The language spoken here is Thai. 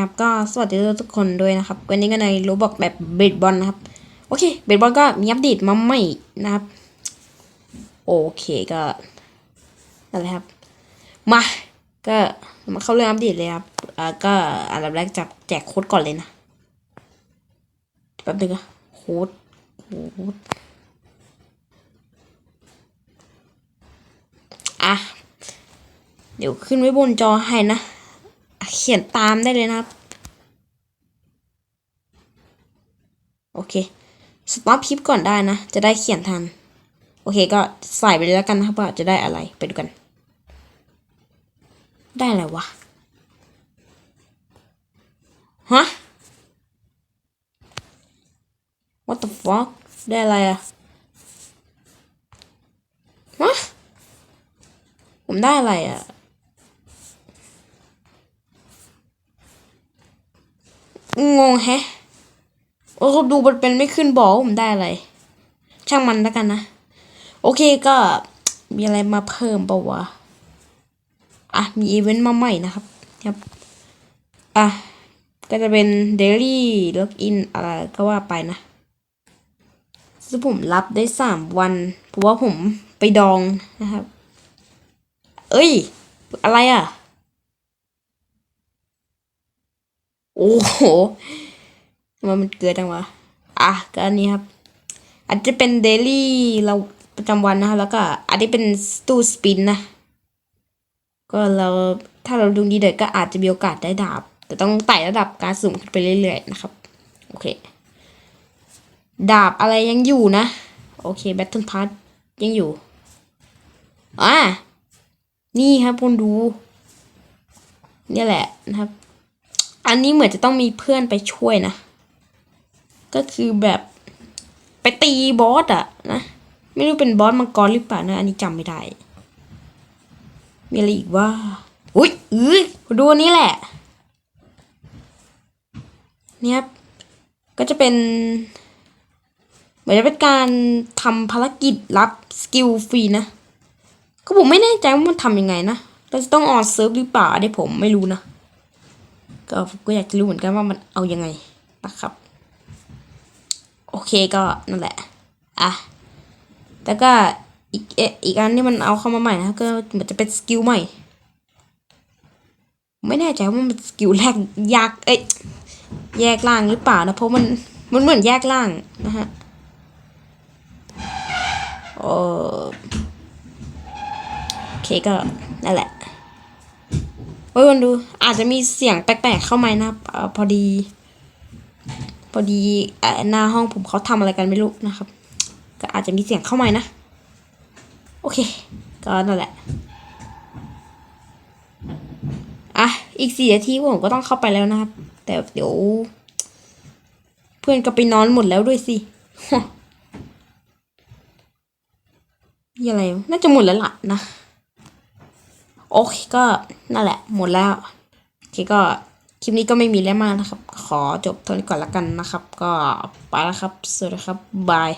ครับก็สวัสดีทุกคนด้วยนะครับ วันนี้ก็ในรู้บอกแบบเบสบอลนะครับ โอเค เบสบอลก็มีอัปเดตมาใหม่นะครับ โอเคก็นั่นแหละครับ มา ก็มาเข้าเรื่องอัปเดตเลยครับอ่าก็อันดับแรกจับแจกโค้ดก่อนเลยนะแป๊บนึงอะโค้ดโค้ดอะ เดี๋ยวขึ้นไว้บนจอให้นะ เขียนตามได้เลยนะครับ โอเคสต็อปคลิปก่อนได้นะ จะได้เขียนทัน โอเคก็ใส่ไปเลยแล้วกันนะครับว่าจะได้อะไรไปดูกัน ได้อะไรวะฮะ what the fuck ได้อะไรอะฮะผมได้อะไรอะ งงแฮะ โอ้ดูมันเป็นไม่ขึ้นบอกผมได้อะไร ช่างมันแล้วกันนะ โอเคก็มีอะไรมาเพิ่มปะวะ อะ มีอีเวนต์มาใหม่นะครับครับ อะ ก็จะเป็น daily login อะไรก็ว่าไปนะซึ่งผมรับได้สามวันเพราะว่าผมไปดองนะครับ เอ้ย อะไรอะ โอ้โหมันเกิดจังวะ อะก็อันนี้ครับ อาจจะเป็นเดลี่เราประจำวันนะครับแล้วก็อาจจะเป็นตู้สปินนะ ก็เราถ้าเราดูดีเด็กก็อาจจะมีโอกาสได้ดาบ แต่ต้องไต่ระดับการสุ่มขึ้นไปเรื่อยๆนะครับ โอเค ดาบอะไรยังอยู่นะ โอเคแบทเทิลพาร์ทยังอยู่ อ่านี่ครับคุณดู เนี่ยแหละนะครับ อันนี้เหมือนจะต้องมีเพื่อนไปช่วยนะ ก็คือแบบไปตีบอสอะนะ ไม่รู้เป็นบอสมังกรหรือเปล่านะ อันนี้จำไม่ได้ มีอะไรอีกว่า อุ้ยเอ้ยดูอันนี้แหละ เนี่ยครับก็จะเป็นเหมือนจะเป็นการทำภารกิจรับสกิลฟรีนะ ก็ผมไม่แน่ใจว่ามันทำยังไงนะ เราจะต้องออนเซิร์ฟหรือเปล่าอันนี้ผมไม่รู้นะ ก็ก็อยากจะรู้เหมือนกันว่ามันเอายังไงนะครับ โอเคก็นั่นแหละอะแล้วก็อีกอีกอันที่มันเอาเข้ามาใหม่นะครับก็เหมือนจะเป็นสกิลใหม่ ไม่แน่ใจว่ามันเป็นสกิลแรกยากเอ้ยแยกล่างหรือเปล่านะเพราะมันมันเหมือนแยกล่างนะฮะโอโอเคก็นั่นแหละ เฮ้ยคนดู อาจจะมีเสียงแปลกๆเข้ามานะอพอดี พอดีอหน้าห้องผมเขาทำอะไรกันไม่รู้นะครับ ก็อาจจะมีเสียงเข้ามานะ โอเค ก็นั่นแหละอะอีกสี่นาทีผมก็ต้องเข้าไปแล้วนะครับ แต่เดี๋ยว เพื่อนก็ไปนอนหมดแล้วด้วยสินี่อะไรน่าจะหมดแล้วล่ะนะ โอเคก็นั่นแหละหมดแล้วโอเคก็คลิปนี้ก็ไม่มีแล้วมากนะครับ ขอจบเท่านี้ก่อนละกันนะครับ ก็ไปแล้วครับ สวัสดีครับบาย